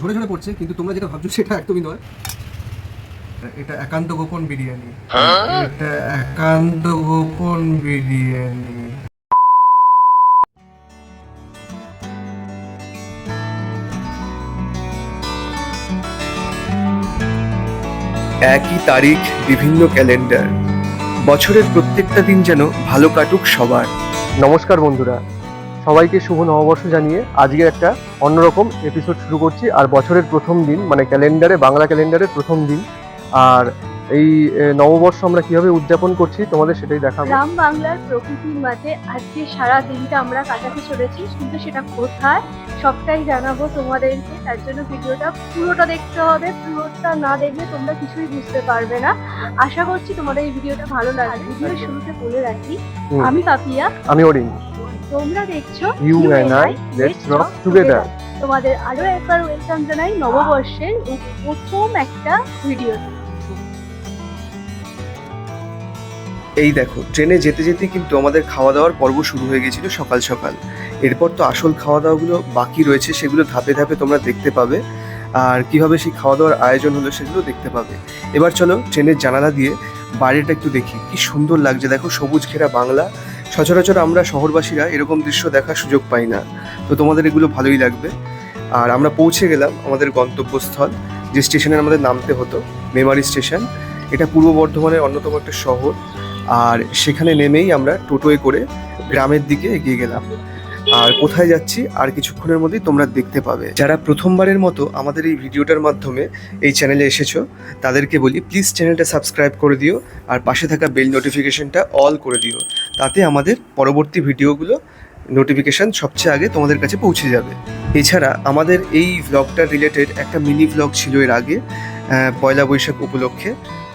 ঝরে ঝরে পড়ছে কিন্তু তোমরা যেটা ভাবছ সেটা একদমই নয়। এটা একান্ত গোপন বিরিয়ানি। এটা একান্ত গোপন বিরিয়ানি। একই তারিখ বিভিন্ন ক্যালেন্ডার। বছরের প্রত্যেকটা দিন যেন ভালো কাটুক সবার। নমস্কার বন্ধুরা। সবাইকে শুভ নববর্ষ জানিয়ে আজকে একটা অন্যরকম এপিসোড শুরু করছি। আর বছরের প্রথম দিন মানে ক্যালেন্ডারে বাংলা ক্যালেন্ডারের প্রথম দিন। আর এই নববর্ষ আমরা কীভাবে উদযাপন করছি তোমাদের সেটাই দেখাবো। গ্রাম বাংলার প্রকৃতির মাঝে আজকে সারা দিনটা আমরা কাটাতে চলেছি কিন্তু সেটা কোথায় সবটাই জানাব তোমাদেরকে। তার জন্য ভিডিওটা পুরোটা দেখতে হবে পুরোটা না দেখলে তোমরা কিছুই বুঝতে পারবে না। আশা করছি তোমাদের এই ভিডিওটা ভালো লাগবে। ভিডিওর শুরুতে বলে রাখি আমি পাপিয়া আমি অরিন। তোমরা দেখছ you and I let's rock together তোমাদের আরও একবার ওয়েলকাম জানাই নববর্ষের এই প্রথম একটা ভিডিও এই দেখো ট্রেনে যেতে যেতে কিন্তু আমাদের খাওয়া দাওয়ার পর্ব শুরু হয়ে গেছিল সকাল সকাল। এরপর তো আসল খাওয়া দাওয়াগুলো বাকি রয়েছে সেগুলো ধাপে ধাপে তোমরা দেখতে পাবে। আর কীভাবে সেই খাওয়া দাওয়ার আয়োজন হলো সেগুলো দেখতে পাবে। এবার চলো ট্রেনের জানালা দিয়ে বাইরেটা একটু দেখি। কি সুন্দর লাগছে দেখো সবুজ ঘেরা বাংলা। সচরাচর আমরা শহরবাসীরা এরকম দৃশ্য দেখার সুযোগ পাই না। তো তোমাদের এগুলো ভালোই লাগবে। আর আমরা পৌঁছে গেলাম আমাদের গন্তব্যস্থল, যে স্টেশনে আমাদের নামতে হতো, মেমারি স্টেশন। এটা পূর্ব বর্ধমানের অন্যতম একটা শহর। আর সেখানে নেমেই আমরা টোটোয় করে গ্রামের দিকে এগিয়ে গেলাম। আর কোথায় যাচ্ছি আর কিছুক্ষণের মধ্যেই তোমরা দেখতে পাবে। যারা প্রথমবারের মতো আমাদের এই ভিডিওটার মাধ্যমে এই চ্যানেলে এসেছ, তাদেরকে বলি প্লিজ চ্যানেলটা সাবস্ক্রাইব করে দিও আর পাশে থাকা বেল নোটিফিকেশনটা অল করে দিও। তাতে আমাদের পরবর্তী ভিডিওগুলো নোটিফিকেশন সবচেয়ে আগে তোমাদের কাছে পৌঁছে যাবে। এছাড়া আমাদের এই ভ্লগটার রিলেটেড একটা মিনি ভ্লগ ছিল এর আগে পয়লা বৈশাখ উপলক্ষে।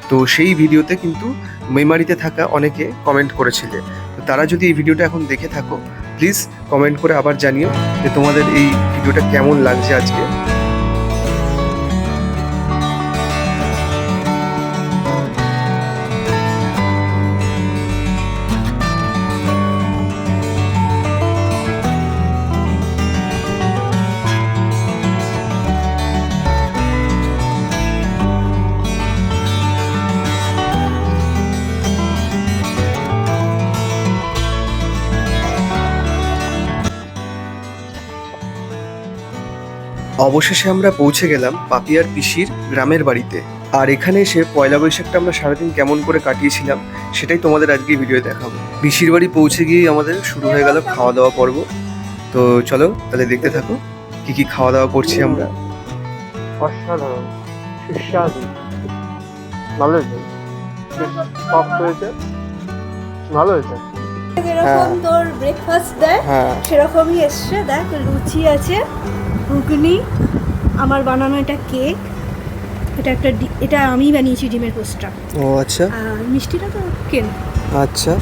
তো সেই ভিডিওতে কিন্তু মেমারিতে থাকা অনেকে কমেন্ট করেছিলে। তো তারা যদি এই ভিডিওটা এখন দেখে থাকো প্লিজ কমেন্ট করে আবার জানিও যে তোমাদের এই ভিডিওটা কেমন লাগছে আজকে। অবশেষে আমরা পৌঁছে গেলাম পাপিয়ার পিসির গ্রামের বাড়িতে। আর এখানে এসে পয়লা বৈশাখটা আমরা সারাদিন কেমন করে কাটিয়েছিলাম সেটাই তোমাদের আজকে ভিডিও দেখাবো। পিসির বাড়ি পৌঁছে গিয়েই আমাদের শুরু হয়ে গেল খাওয়া দাওয়া পর্ব। তো চলো তাহলে দেখতে থাকো কি কি খাওয়া দাওয়া করছি আমরা। অসাধারণ সুস্বাদু ভালো হয়েছে? সফট হয়েছে? ভালো হয়েছে? যেরকম তোর ব্রেকফাস্ট দেয় হ্যাঁ। সেরকমই এসছে। দেখ লুচি আছে ঘুগনি আমার বানানো এটা কেক এটা একটা এটা আমি বানিয়েছি ডিমের পোস্টটা। ও আচ্ছা। মিষ্টিটা তো কেন? আচ্ছা।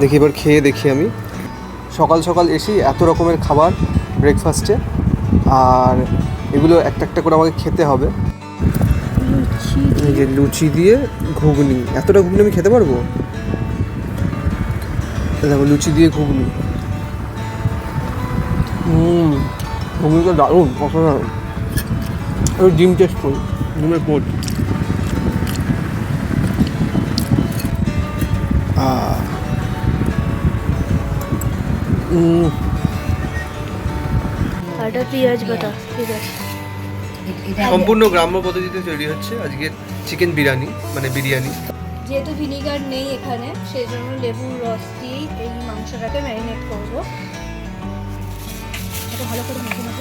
দেখি এবার খেয়ে দেখি আমি। সকাল সকাল এসি এত রকমের খাবার ব্রেকফাস্টে আর এগুলো একটা একটা করে আমাকে খেতে হবে। এই যে লুচি দিয়ে ঘুগনি। এতটা ঘুগনি আমি খেতে পারব? দেখো লুচি দিয়ে ঘুগনি। ঘুগনিটা দারুণ অসাধারণ। আমি ডিম টেস্ট করি। ডিমের পোট পেঁয়াজ বাটা ঠিক আছে। সম্পূর্ণ গ্রাম্য পদ্ধতিতে তৈরি হচ্ছে। আজকে চিকেন বিরিয়ানি মানে বিরিয়ানি। যেহেতু ভিনিগার নেই এখানে সেই জন্য লেবুর রস দিয়েই এই মাংসটাকে ম্যারিনেট করব। এটা ভালো করে মেখে নেব।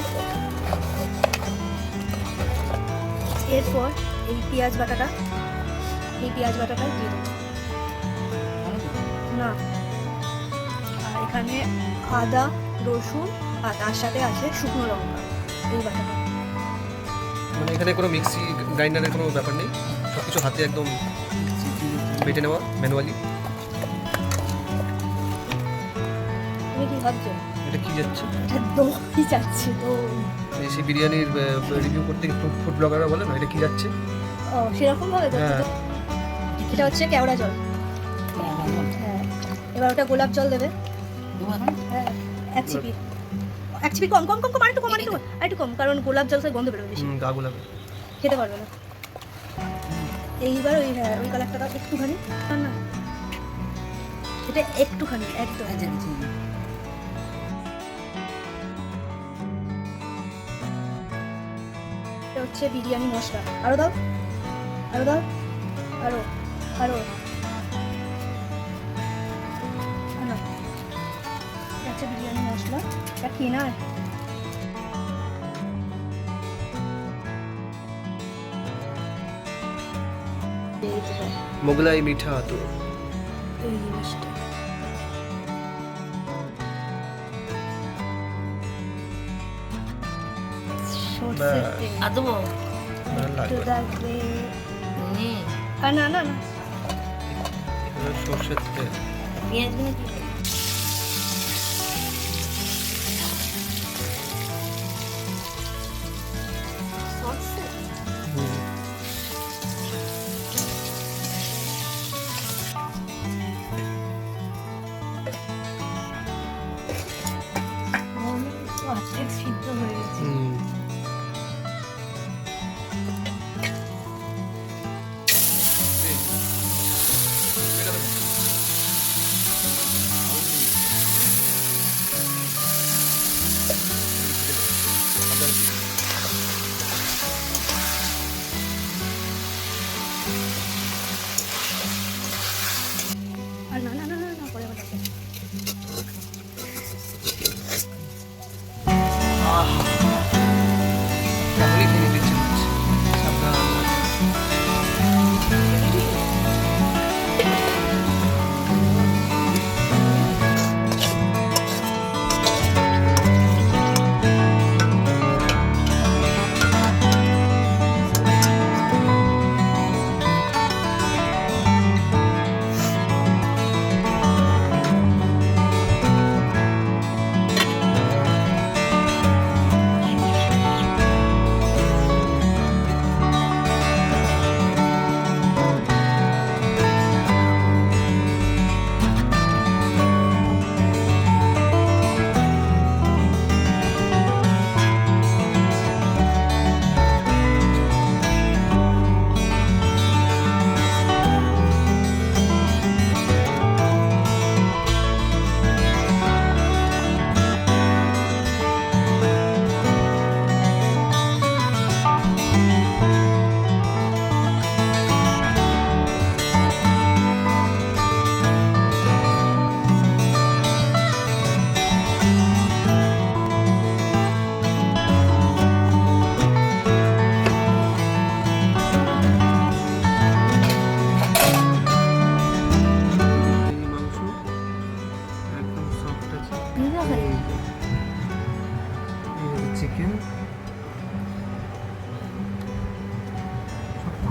এরপর এই পেঁয়াজ বাটাটা এই পেঁয়াজ বাটাটা দিয়ে দেবো। না আর এখানে আদা রসুন আর তার সাথে আছে শুকনো লঙ্কা এই বাটাটা। মানে এখানে কোনো মিক্সি গ্রাইন্ডারের কোনো ব্যাপার নেই? সব কিছু হাতে একদম বেটে নেওয়া ম্যানুয়ালি? তুমি কি ভাবছ? এটা কি যাচ্ছে? এটা দই যাচ্ছে দই সেই বিরিয়ানির রিভিউ করতে ফুড ব্লগাররা বলে না এটা কি যাচ্ছে? ও সেরকম ভাবে যাচ্ছে হ্যাঁ। এটা হচ্ছে কেওড়া জল। হ্যাঁ এবার ওটা গোলাপ জল দেবে। হ্যাঁ এক চিপি এক চিপি কম কম কম কম আরেকটু কম আরেকটু কম, আরেকটু কম কারণ গোলাপ জলসায় গন্ধ বেরোবে বেশি। গা গোলাপে। খেতে পারবে না। এইবার ওই হ্যাঁ ওই কালারটা দাও একটুখানি। না, না। এটা একটুখানি একদম। হচ্ছে বিরিয়ানি মশলা। আরও দাও। আরও দাও। আরও আরও। আরও। এটা হচ্ছে বিরিয়ানি মশলা। এটা কেনা এই মোগলাই মিঠা তো এই জিনিসটা। আর না না না সর্ষের তেল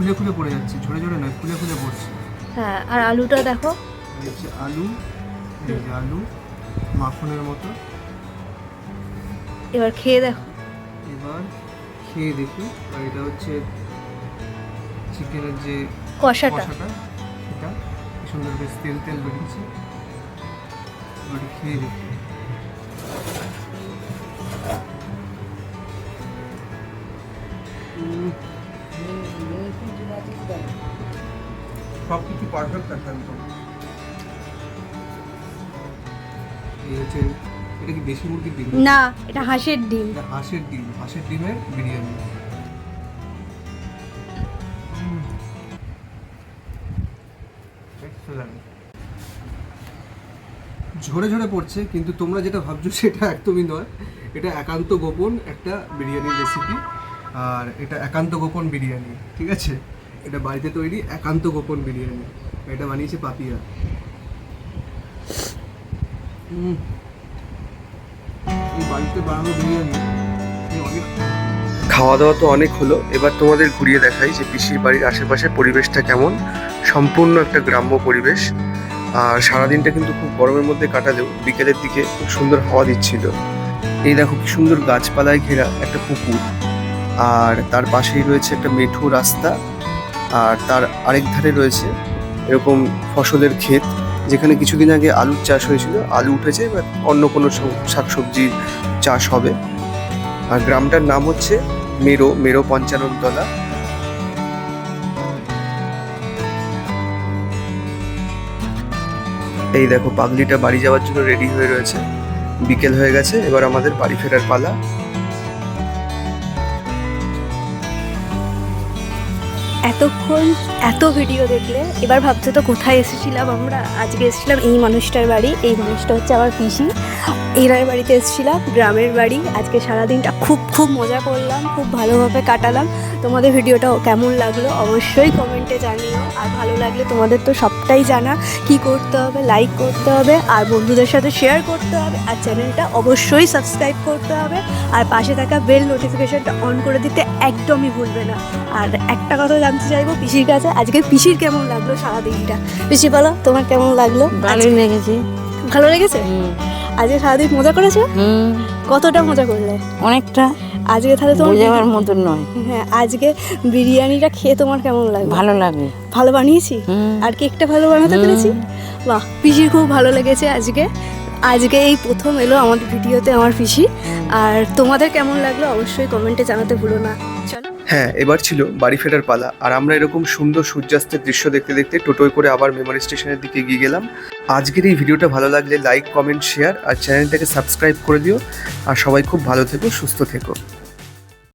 খুলে খুলে পড়ে যাচ্ছে ঝরে ঝরে নয় খুলে খুলে পড়ছে। হ্যাঁ আর আলুটা দেখো। এই আলু এই যে আলু মাখনের মতো। এবার খেয়ে দেখো। এবার খেয়ে দেখি আর এটা হচ্ছে চিকেনের যে কষাটা। কষাটা সেটা। সুন্দর বেশ তেল তেল বেরিয়েছে। এবার খেয়ে দেখি। সব কিছু পারফেক্ট এই হচ্ছে এটা কি দেশি মুরগির ডিম? না এটা হাঁসের ডিম। এটা হাঁসের ডিম হাঁসের ডিমের বিরিয়ানি। ঝরে ঝরে পড়ছে কিন্তু তোমরা যেটা ভাবছ সেটা একদমই নয়। এটা একান্ত গোপন একটা বিরিয়ানির রেসিপি আর এটা একান্ত গোপন বিরিয়ানি ঠিক আছে? এটা বাড়িতে তৈরি একান্ত গোপন বিরিয়ানি। এটা বানিয়েছে পাপিয়া। বাড়িতে বানানো বিরিয়ানি খাওয়া দাওয়া তো অনেক হলো। এবার তোমাদের ঘুরিয়ে দেখাই যে পিসির বাড়ির আশেপাশে পরিবেশটা কেমন। সম্পূর্ণ একটা গ্রাম্য পরিবেশ। আর সারাদিনটা কিন্তু খুব গরমের মধ্যে কাটালেও বিকেলের দিকে খুব সুন্দর হাওয়া দিচ্ছিল। এই দেখো কি সুন্দর গাছপালায় ঘেরা একটা পুকুর। আর তার পাশেই রয়েছে একটা মেঠো রাস্তা। আর তার আরেক ধারে রয়েছে এরকম ফসলের ক্ষেত, যেখানে কিছুদিন আগে আলুর চাষ হয়েছিল। আলু উঠেছে, এবার অন্য কোনো সব- শাকসবজির চাষ হবে। আর গ্রামটার নাম হচ্ছে মেরো মেরো পঞ্চাননতলা এই দেখো, পাগলিটা বাড়ি যাওয়ার জন্য রেডি হয়ে রয়েছে। বিকেল হয়ে গেছে, এবার আমাদের বাড়ি ফেরার পালা। এতক্ষণ এত ভিডিও দেখলে, এবার ভাবছ তো কোথায় এসেছিলাম আমরা? আজকে এসেছিলাম এই মানুষটার বাড়ি। এই মানুষটা হচ্ছে আমার পিসি। এনার বাড়িতে এসেছিলাম গ্রামের বাড়ি। আজকে সারাদিনটা খুব খুব মজা করলাম খুব ভালোভাবে কাটালাম। তোমাদের ভিডিওটা কেমন লাগল অবশ্যই কমেন্টে জানিও। আর ভালো লাগলে তোমাদের তো সবটাই জানা কি করতে হবে লাইক করতে হবে আর বন্ধুদের সাথে শেয়ার করতে হবে আর চ্যানেলটা অবশ্যই সাবস্ক্রাইব করতে হবে। আর পাশে থাকা বেল নোটিফিকেশানটা অন করে দিতে একদমই ভুলবে না। আর একটা কথা জানতে চাইব পিসির কাছে আজকে পিসির কেমন লাগল সারাদিনটা? পিসি বলো তোমার কেমন লাগল? ভালোই লেগেছে। ভালো লেগেছে? আজকে সারাদিন মজা করেছ? কতটা মজা করলে? অনেকটা। আজকে তাহলে তোমার বোঝাবার মতন নয়। হ্যাঁ আজকে বিরিয়ানিটা খেয়ে তোমার কেমন লাগে ভালো লাগে। ভালো বানিয়েছি? আর কেকটা ভালো বানাতে। পেরেছি? বাহ পিসির খুব ভালো লেগেছে আজকে। আজকে এই প্রথম এলো আমার ভিডিওতে আমার পিসি। আর তোমাদের কেমন লাগল অবশ্যই কমেন্টে জানাতে ভুলো না। চলো। হ্যাঁ এবার ছিল বাড়ি ফেরার পালা। আর আমরা এরকম সুন্দর সূর্যাস্তের দৃশ্য দেখতে দেখতে টোটোয় করে আবার মেমোরি স্টেশনের দিকে গিয়ে গেলাম। আজকের এই ভিডিওটা ভালো লাগলে লাইক কমেন্ট শেয়ার আর চ্যানেলটাকে সাবস্ক্রাইব করে দিও। আর সবাই খুব ভালো থেকো, সুস্থ থেকো।